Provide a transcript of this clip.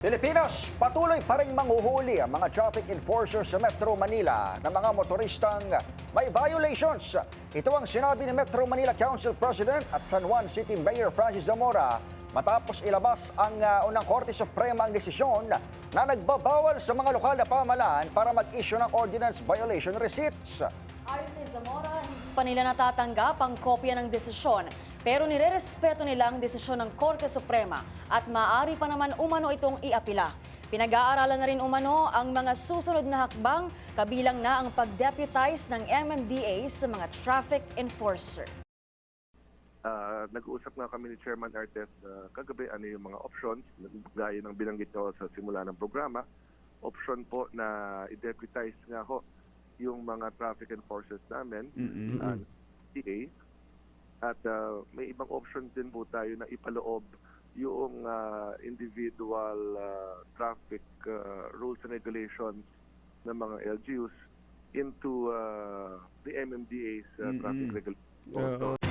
Pilipinas, patuloy pa rin manghuhuli ang mga traffic enforcers sa Metro Manila ng mga motoristang may violations. Ito ang sinabi ni Metro Manila Council President at San Juan City Mayor Francis Zamora matapos ilabas ang uh, unang Korte Suprema ang desisyon na nagbabawal sa mga lokal na pamahalaan para mag-issue ng ordinance violation receipts. Ayon kay Zamora, hindi pa nila natatanggap ang kopya ng desisyon. Pero nirerespeto nila ang desisyon ng Korte Suprema at maaari pa naman umano itong iapila. Pinag-aaralan na rin umano ang mga susunod na hakbang, kabilang na ang pag-deputize ng MMDA sa mga traffic enforcer. Ah, nag-uusap nga kami ni Chairman Artes ah, kagabi ano yung mga options, gaya ng binanggit nyo sa simula ng programa. Option po na i-deputize nga ho yung mga traffic enforcers namin, ah, TA. At ah, may ibang option din po tayo na ipaloob yung ah, individual ah, traffic ah, rules and regulations ng mga LGUs into ah, the MMDA's ah, traffic regulations. Oo.